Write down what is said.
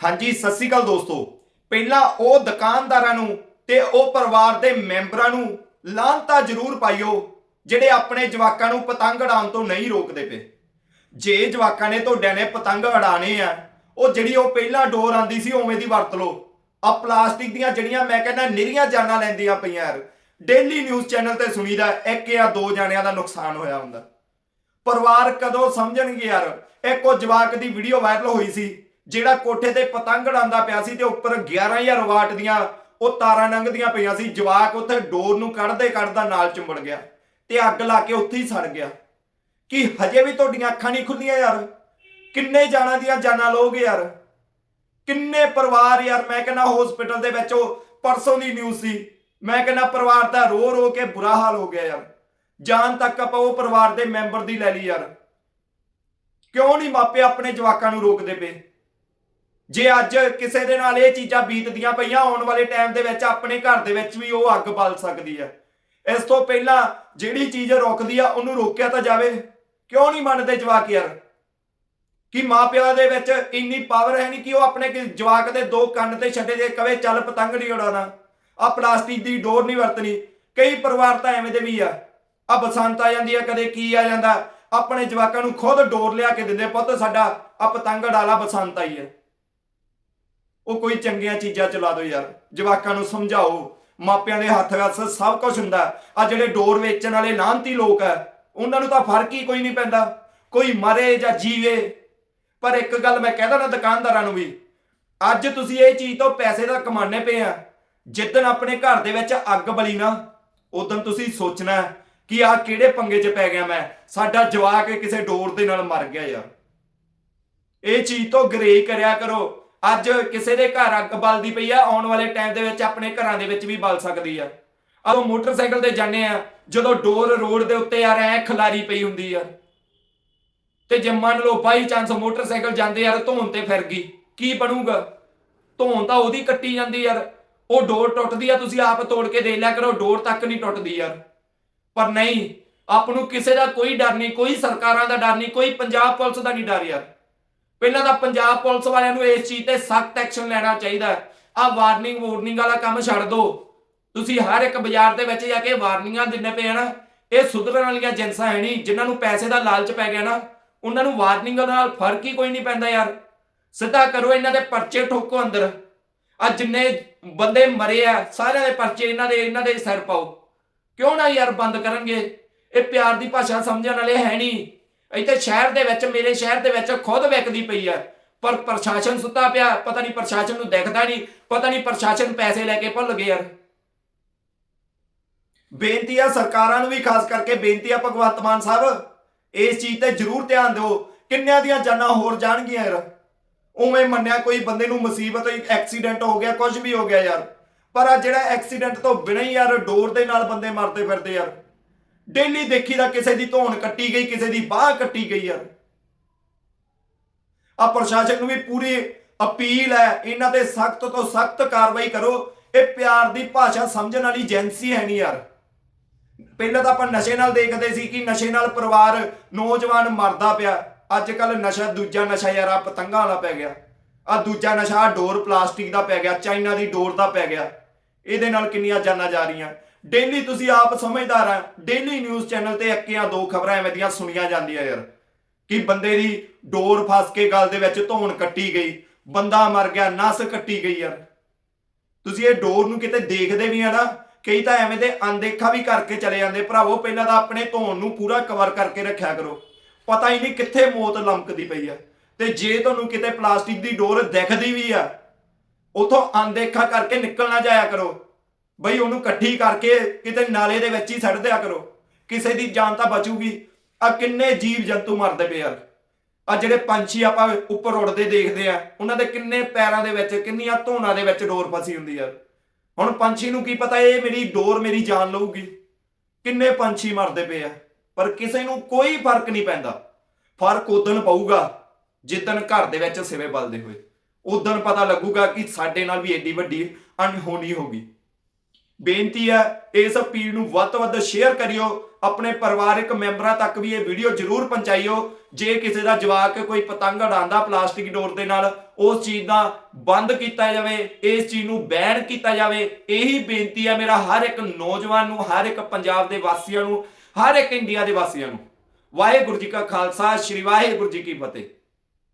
ਹਾਂਜੀ, ਸਤਿ ਸ਼੍ਰੀ ਅਕਾਲ ਦੋਸਤੋ। ਪਹਿਲਾਂ ਉਹ ਦੁਕਾਨਦਾਰਾਂ ਨੂੰ ਤੇ ਉਹ ਪਰਿਵਾਰ ਦੇ ਮੈਂਬਰਾਂ ਨੂੰ ਲਾਂਤਾ ਜ਼ਰੂਰ ਪਾਈਓ, ਜਿਹੜੇ ਆਪਣੇ ਜਵਾਕਾਂ ਨੂੰ ਪਤੰਗ ਉਡਾਉਣ ਤੋਂ ਨਹੀਂ ਰੋਕਦੇ ਪਏ। ਜੇ ਜਵਾਕਾਂ ਨੇ ਤੁਹਾਡਿਆਂ ਨੇ ਪਤੰਗ ਉਡਾਣੇ ਆ, ਉਹ ਜਿਹੜੀ ਉਹ ਪਹਿਲਾਂ ਡੋਰ ਆਂਦੀ ਸੀ, ਉਵੇਂ ਦੀ ਵਰਤ ਲਓ। ਆ ਪਲਾਸਟਿਕ ਦੀਆਂ ਜਿਹੜੀਆਂ ਮੈਂ ਕਹਿੰਦਾ ਨਿਰੀਆਂ ਜਾਨਾਂ ਲੈਂਦੀਆਂ ਪਈਆਂ ਯਾਰ ਡੇਲੀ ਨਿਊਜ਼ ਚੈਨਲ ਤੇ ਸੁਣੀਦਾ, ਇੱਕ ਜਾਂ ਦੋ ਜਾਣਿਆਂ ਦਾ ਨੁਕਸਾਨ ਹੋਇਆ ਹੁੰਦਾ। ਪਰਿਵਾਰ ਕਦੋਂ ਸਮਝਣਗੇ ਯਾਰ, ਇੱਕ ਉਹ ਜਵਾਕ ਦੀ ਵੀਡੀਓ ਵਾਇਰਲ ਹੋਈ ਸੀ ਜਿਹੜਾ ਕੋਠੇ ਤੇ ਪਤੰਗ ਉਡਾਉਂਦਾ ਪਿਆ ਸੀ ਤੇ ਉੱਪਰ 11000 ਵਾਟ ਦੀਆਂ ਉਹ ਤਾਰਾਂ ਲੰਘਦੀਆਂ ਪਈਆਂ ਸੀ, ਜਵਾਕ ਉੱਥੇ ਡੋਰ ਨੂੰ ਕੱਢਦੇ ਕੱਢਦਾ ਨਾਲ ਚੁੰਬੜ ਗਿਆ ਤੇ ਅੱਗ ਲਾ ਕੇ ਉੱਥੇ ਹੀ ਸੜ ਗਿਆ। ਕਿ ਹਜੇ ਵੀ ਤੁਹਾਡੀਆਂ ਅੱਖਾਂ ਨਹੀਂ ਖੁੱਲੀਆਂ ਯਾਰ? ਕਿੰਨੇ ਜਾਨਾਂ ਦੀਆਂ ਜਾਨਾਂ ਲੋਗੇ ਯਾਰ? ਕਿੰਨੇ ਪਰਿਵਾਰ ਯਾਰ? ਮੈਂ ਕਹਿੰਦਾ ਹਸਪੀਟਲ ਦੇ ਵਿੱਚ ਉਹ ਪਰਸੋਂ ਦੀ ਨਿਊਜ਼ ਸੀ। ਮੈਂ ਕਹਿੰਦਾ ਪਰਿਵਾਰ ਦਾ ਰੋ ਰੋ ਕੇ ਬੁਰਾ ਹਾਲ ਹੋ ਗਿਆ ਯਾਰ। ਜਾਨ ਤੱਕ ਆਪਾਂ ਉਹ ਪਰਿਵਾਰ ਦੇ ਮੈਂਬਰ ਦੀ ਲੈ ਲਈ ਯਾਰ। ਕਿਉਂ ਨਹੀਂ ਮਾਪੇ ਆਪਣੇ ਜਵਾਕਾਂ ਨੂੰ ਰੋਕਦੇ ਪਏ? ਜੇ ਅੱਜ ਕਿਸੇ ਦੇ ਨਾਲ ਇਹ ਚੀਜ਼ਾਂ ਬੀਤਦੀਆਂ ਪਈਆਂ ਆਉਣ ਵਾਲੇ ਟਾਈਮ ਦੇ ਵਿੱਚ, ਆਪਣੇ ਘਰ ਦੇ ਵਿੱਚ ਵੀ ਉਹ ਅੱਗ ਬਲ ਸਕਦੀ ਹੈ। ਇਸ ਤੋਂ ਪਹਿਲਾਂ ਜਿਹੜੀ ਚੀਜ਼ ਰੁਕਦੀ ਆ, ਉਹਨੂੰ ਰੋਕਿਆ ਤਾਂ ਜਾਵੇ। ਕਿਉਂ ਨਹੀਂ ਮੰਨਦੇ ਜਵਾਕ ਯਾਰ? ਕਿ ਮਾਪਿਆਂ ਦੇ ਵਿੱਚ ਇੰਨੀ ਪਾਵਰ ਹੈ ਨਹੀਂ ਕਿ ਉਹ ਆਪਣੇ ਜਵਾਕ ਦੇ ਦੋ ਕੰਨ ਤੇ ਛੱਡੇ ਦੇ ਕਵੇ, ਚੱਲ ਪਤੰਗ ਨਹੀਂ ਉਡਾਉਣਾ। ਆ ਪਲਾਸਟਿਕ ਦੀ ਡੋਰ ਨਹੀਂ ਵਰਤਣੀ। ਕਈ ਪਰਿਵਾਰ ਤਾਂ ਐਵੇਂ ਦੇ ਵੀ ਆ। ਆ ਬਸੰਤ ਆ ਜਾਂਦੀ ਆ, ਕਦੇ ਕੀ ਆ ਜਾਂਦਾ। ਆਪਣੇ ਜਵਾਕਾਂ ਨੂੰ ਖੁਦ ਡੋਰ ਲਿਆ ਕੇ ਦਿੰਦੇ ਪੁੱਤ ਸਾਡਾ ਆ ਪਤੰਗ ਉਡਾਲਾ ਬਸੰਤ ਆਈ ਹੈ। ਉਹ ਕੋਈ ਚੰਗੀਆਂ ਚੀਜ਼ਾਂ ਚਲਾ ਦਿਓ ਯਾਰ। ਜਵਾਕਾਂ ਨੂੰ ਸਮਝਾਓ। ਮਾਪਿਆਂ ਦੇ ਹੱਥ ਵਿੱਚ ਸਭ ਕੁਝ ਹੁੰਦਾ। ਆ ਜਿਹੜੇ ਡੋਰ ਵੇਚਣ ਵਾਲੇ ਲਾਂਤੀ ਲੋਕ ਆ, ਉਹਨਾਂ ਨੂੰ ਤਾਂ ਫ਼ਰਕ ਹੀ ਕੋਈ ਨਹੀਂ ਪੈਂਦਾ। ਕੋਈ ਮਰੇ ਜਾਂ ਜੀਵੇ। ਪਰ ਇੱਕ ਗੱਲ ਮੈਂ ਕਹਿਦਾ ਨਾ ਦੁਕਾਨਦਾਰਾਂ ਨੂੰ ਵੀ, ਅੱਜ ਤੁਸੀਂ ਇਹ ਚੀਜ਼ ਤੋਂ ਪੈਸੇ ਦਾ ਕਮਾਣੇ ਪਏ ਆ। ਜਿੱਦਣ ਆਪਣੇ ਘਰ ਦੇ ਵਿੱਚ ਅੱਗ ਬਲੀ ਨਾ, ਉਦੋਂ ਤੁਸੀਂ ਸੋਚਣਾ ਕਿ ਆ ਕਿਹੜੇ ਪੰਗੇ 'ਚ ਪੈ ਗਿਆ ਮੈਂ। ਸਾਡਾ ਜਵਾਕ ਕਿਸੇ ਡੋਰ ਦੇ ਨਾਲ ਮਰ ਗਿਆ ਯਾਰ। ਇਹ ਚੀਜ਼ ਤੋਂ ਗਰੇ ਕਰਿਆ ਕਰੋ। ਅੱਜ ਕਿਸੇ ਦੇ ਘਰ ਅੱਗ ਬਲਦੀ ਪਈ ਆ, ਆਉਣ ਵਾਲੇ ਟਾਈਮ ਦੇ ਵਿੱਚ ਆਪਣੇ ਘਰਾਂ ਦੇ ਵਿੱਚ ਵੀ ਬਲ ਸਕਦੀ ਆ। ਆਓ ਮੋਟਰਸਾਈਕਲ ਤੇ ਜਾਂਦੇ ਆ, ਜਦੋਂ ਡੋਰ ਰੋਡ ਦੇ ਉੱਤੇ ਯਾਰ ਐ ਖਲਾਰੀ ਪਈ ਹੁੰਦੀ ਆ। ਤੇ ਜੇ ਮੰਨ ਲਓ ਬਾਈ ਚਾਂਸ ਮੋਟਰਸਾਈਕਲ ਜਾਂਦੇ ਯਾਰ ਧੋਣ ਤੇ ਫਿਰ ਗਈ। ਕੀ ਬਣੂਗਾ? ਧੋਣ ਤਾਂ ਉਹਦੀ ਕੱਟੀ ਜਾਂਦੀ ਯਾਰ। ਉਹ ਡੋਰ ਟੁੱਟਦੀ ਆ, ਤੁਸੀਂ ਆਪ ਤੋੜ ਕੇ ਦੇ ਲਿਆ ਕਰੋ, ਡੋਰ ਤੱਕ ਨਹੀਂ ਟੁੱਟਦੀ ਯਾਰ। ਪਰ ਨਹੀਂ, ਆਪ ਨੂੰ ਕਿਸੇ ਦਾ ਕੋਈ ਡਰ ਨਹੀਂ, ਕੋਈ ਸਰਕਾਰਾਂ ਦਾ ਡਰ ਨਹੀਂ, ਕੋਈ ਪੰਜਾਬ ਪੁਲਿਸ ਦਾ ਨਹੀਂ ਡਰ ਯਾਰ। ਪਹਿਲਾਂ ਤਾਂ ਪੰਜਾਬ ਪੁਲਿਸ ਵਾਲਿਆਂ ਨੂੰ ਇਸ ਚੀਜ਼ ਤੇ ਸਖਤ ਐਕਸ਼ਨ ਲੈਣਾ ਚਾਹੀਦਾ ਆ ਵਾਰਨਿੰਗ ਵਾਰਨਿੰਗ ਵਾਲਾ ਕੰਮ ਛੱਡ ਦਿਓ ਤੁਸੀਂ ਹਰ ਇੱਕ ਬਾਜ਼ਾਰ ਦੇ ਵਿੱਚ ਜਾ ਕੇ ਵਾਰਨਿੰਗਾਂ ਦਿੰਨੇ ਪਏ ਆ ਨਾ, ਇਹ ਸੁਧਰਨ ਵਾਲੀਆਂ ਜਿੰਸਾਂ ਹੈ ਨਹੀਂ, ਜਿਨ੍ਹਾਂ ਨੂੰ ਪੈਸੇ ਦਾ ਲਾਲਚ ਪੈ ਗਿਆ ਨਾ, ਉਹਨਾਂ ਨੂੰ ਵਾਰਨਿੰਗ ਨਾਲ ਫ਼ਰਕ ਹੀ ਕੋਈ ਨਹੀਂ ਪੈਂਦਾ ਯਾਰ। ਸਿੱਧਾ ਕਰੋ ਇਹਨਾਂ ਦੇ ਪਰਚੇ ਠੋਕੋ ਅੰਦਰ। ਆ ਜਿੰਨੇ ਬੰਦੇ ਮਰੇ ਆ, ਸਾਰਿਆਂ ਦੇ ਪਰਚੇ ਇਹਨਾਂ ਦੇ ਇਹਨਾਂ ਦੇ ਸਿਰ ਪਾਓ। ਕਿਉਂ ਨਾ ਯਾਰ ਬੰਦ ਕਰਨਗੇ? ਇਹ ਪਿਆਰ ਦੀ ਭਾਸ਼ਾ ਸਮਝਣ ਵਾਲੇ ਹੈ ਨਹੀਂ। ਇੱਥੇ ਸ਼ਹਿਰ ਦੇ ਵਿੱਚ, ਮੇਰੇ ਸ਼ਹਿਰ ਦੇ ਵਿੱਚ ਖੁਦ ਵਿਕਦੀ ਪਈ ਆ। ਪਰ ਪ੍ਰਸ਼ਾਸਨ ਸੁੱਤਾ ਪਿਆ, ਪਤਾ ਨਹੀਂ ਪ੍ਰਸ਼ਾਸਨ ਨੂੰ ਦੇਖਦਾ ਨਹੀਂ ਪਤਾ ਨਹੀਂ ਪ੍ਰਸ਼ਾਸਨ ਪੈਸੇ ਲੈ ਕੇ ਭੁੱਲ ਗਏ ਯਾਰ ਬੇਨਤੀ ਆ ਸਰਕਾਰਾਂ ਨੂੰ ਵੀ, ਖਾਸ ਕਰਕੇ ਬੇਨਤੀ ਆ ਭਗਵੰਤ ਮਾਨ ਸਾਹਿਬ, ਇਸ ਚੀਜ਼ ਤੇ ਜ਼ਰੂਰ ਧਿਆਨ ਦਿਓ, ਕਿੰਨਿਆਂ ਦੀਆਂ ਜਾਨਾਂ ਹੋਰ ਜਾਣਗੀਆਂ ਯਾਰ। ਉਵੇਂ ਮੰਨਿਆ ਕੋਈ ਬੰਦੇ ਨੂੰ ਮੁਸੀਬਤ, ਐਕਸੀਡੈਂਟ ਹੋ ਗਿਆ ਕੁਝ ਵੀ ਹੋ ਗਿਆ ਯਾਰ। ਪਰ ਆ ਜਿਹੜਾ ਐਕਸੀਡੈਂਟ ਤੋਂ ਬਿਨਾਂ ਹੀ ਯਾਰ, ਡੋਰ ਦੇ ਨਾਲ ਬੰਦੇ ਮਰਦੇ ਫਿਰਦੇ ਯਾਰ। ਡੇਲੀ ਦੇਖੀਦਾ ਕਿਸੇ ਦੀ ਧੌਣ ਕੱਟੀ ਗਈ, ਕਿਸੇ ਦੀ ਬਾਹ ਕੱਟੀ ਗਈ ਯਾਰ ਆ ਪ੍ਰਸ਼ਾਸਨ ਨੂੰ ਵੀ ਪੂਰੀ ਅਪੀਲ ਹੈ, ਇਹਨਾਂ ਤੇ ਸਖਤ ਤੋਂ ਸਖਤ ਕਾਰਵਾਈ ਕਰੋ। ਇਹ ਪਿਆਰ ਦੀ ਭਾਸ਼ਾ ਸਮਝਣ ਵਾਲੀ ਏਜੰਸੀ ਹੈ ਨਹੀਂ ਯਾਰ। ਪਹਿਲਾਂ ਤਾਂ ਆਪਾਂ ਨਸ਼ੇ ਨਾਲ ਦੇਖਦੇ ਸੀ ਕਿ ਨਸ਼ੇ ਨਾਲ ਪਰਿਵਾਰ, ਨੌਜਵਾਨ ਮਰਦਾ ਪਿਆ। ਅੱਜ ਕੱਲ ਨਸ਼ਾ ਦੂਜਾ ਨਸ਼ਾ ਯਾਰ, ਆ ਪਤੰਗਾਂ ਵਾਲਾ ਪੈ ਗਿਆ। ਆ ਦੂਜਾ ਨਸ਼ਾ ਡੋਰ ਪਲਾਸਟਿਕ ਦਾ ਪੈ ਗਿਆ, ਚਾਈਨਾ ਦੀ ਡੋਰ ਦਾ ਪੈ ਗਿਆ। ਇਹਦੇ ਨਾਲ ਕਿੰਨੀਆਂ ਜਾਨਾਂ ਜਾ ਰਹੀਆਂ। ਡੇਲੀ ਤੁਸੀਂ ਆਪ ਸਮਝਦਾਰ ਆ। ਡੇਲੀ ਨਿਊਜ਼ ਚੈਨਲ ਤੇ ਇੱਕ ਜਾਂ ਦੋ ਖਬਰਾਂ ਐਵੇਂ ਦੀਆਂ ਸੁਣੀਆਂ ਜਾਂਦੀਆਂ ਯਾਰ। ਕਿ ਬੰਦੇ ਦੀ ਡੋਰ ਫਸ ਕੇ ਗਲ ਦੇ ਵਿੱਚ ਧੌਣ ਕੱਟੀ ਗਈ। ਬੰਦਾ ਮਰ ਗਿਆ, ਨਸ ਕੱਟੀ ਗਈ ਯਾਰ। ਤੁਸੀਂ ਇਹ ਡੋਰ ਨੂੰ ਕਿਤੇ ਦੇਖਦੇ ਵੀ ਆ ਨਾ, ਕਈ ਤਾਂ ਐਵੇਂ ਦੇ ਅਣਦੇਖਾ ਵੀ ਕਰਕੇ ਚਲੇ ਜਾਂਦੇ। ਭਰਾਵੋ, ਪਹਿਲਾਂ ਤਾਂ ਆਪਣੇ ਧੌਣ ਨੂੰ ਪੂਰਾ ਕਵਰ ਕਰਕੇ ਰੱਖਿਆ ਕਰੋ। ਪਤਾ ਹੀ ਨਹੀਂ ਕਿੱਥੇ ਮੌਤ ਲਮਕਦੀ ਪਈ ਆ। ਤੇ ਜੇ ਤੁਹਾਨੂੰ ਕਿਤੇ ਪਲਾਸਟਿਕ ਦੀ ਡੋਰ ਦਿਖਦੀ ਵੀ ਆ, ਉਥੋਂ ਅਣਦੇਖਾ ਕਰਕੇ ਨਿਕਲਣਾ ਜਾਇਆ ਕਰੋ। ਬਈ ਉਹਨੂੰ ਇਕੱਠੀ ਕਰਕੇ ਕਿਤੇ ਨਾਲੇ ਦੇ ਵਿੱਚ ਹੀ ਛੱਡ ਦਿਆ ਕਰੋ। ਕਿਸੇ ਦੀ ਜਾਨ ਤਾਂ ਬਚੂਗੀ। ਆ ਕਿੰਨੇ ਜੀਵ ਜੰਤੂ ਮਰਦੇ ਪਏ ਯਾਰ ਆ ਜਿਹੜੇ ਪੰਛੀ ਆਪਾਂ ਉੱਪਰ ਉੱਡਦੇ ਦੇਖਦੇ ਆ, ਉਹਨਾਂ ਦੇ ਕਿੰਨੇ ਪੈਰਾਂ ਦੇ ਵਿੱਚ, ਕਿੰਨੀਆਂ ਧੋਣਾ ਦੇ ਵਿੱਚ ਡੋਰ ਫਸੀ ਹੁੰਦੀ ਯਾਰ ਹੁਣ ਪੰਛੀ ਨੂੰ ਕੀ ਪਤਾ ਇਹ ਮੇਰੀ ਡੋਰ ਮੇਰੀ ਜਾਨ ਲਊਗੀ। ਕਿੰਨੇ ਪੰਛੀ ਮਰਦੇ ਪਏ ਆ। ਪਰ ਕਿਸੇ ਨੂੰ ਕੋਈ ਫ਼ਰਕ ਨਹੀਂ ਪੈਂਦਾ। ਫ਼ਰਕ ਉਦੋਂ ਪਊਗਾ ਜਿੱਦਣ ਘਰ ਦੇ ਵਿੱਚ ਸਿਵੇ ਬਲਦੇ ਹੋਏ। ਉਦੋਂ ਪਤਾ ਲੱਗੂਗਾ ਕਿ ਸਾਡੇ ਨਾਲ ਵੀ ਏਡੀ ਵੱਡੀ ਅਣਹੋਣੀ ਹੋ ਗਈ। ਬੇਨਤੀ ਹੈ, ਇਸ ਅਪੀਲ ਨੂੰ ਵੱਧ ਤੋਂ ਵੱਧ ਸ਼ੇਅਰ ਕਰਿਓ, ਆਪਣੇ ਪਰਿਵਾਰਕ ਮੈਂਬਰਾਂ ਤੱਕ ਵੀ ਇਹ ਵੀਡੀਓ ਜ਼ਰੂਰ ਪਹੁੰਚਾਇਓ ਜੇ ਕਿਸੇ ਦਾ ਜਵਾਕ ਕੋਈ ਪਤੰਗ ਉਡਾਉਂਦਾ ਪਲਾਸਟਿਕ ਡੋਰ ਦੇ ਨਾਲ, ਉਸ ਚੀਜ਼ ਦਾ ਬੰਦ ਕੀਤਾ ਜਾਵੇ, ਇਸ ਚੀਜ਼ ਨੂੰ ਬੈਨ ਕੀਤਾ ਜਾਵੇ, ਇਹੀ ਬੇਨਤੀ ਹੈ ਮੇਰਾ ਹਰ ਇੱਕ ਨੌਜਵਾਨ ਨੂੰ, ਹਰ ਇੱਕ ਪੰਜਾਬ ਦੇ ਵਾਸੀਆਂ ਨੂੰ, ਹਰ ਇੱਕ ਇੰਡੀਆ ਦੇ ਵਾਸੀਆਂ ਨੂੰ। ਵਾਹਿਗੁਰੂ ਜੀ ਕਾ ਖਾਲਸਾ, ਸ੍ਰੀ ਵਾਹਿਗੁਰੂ ਜੀ ਕੀ ਫਤਿਹ।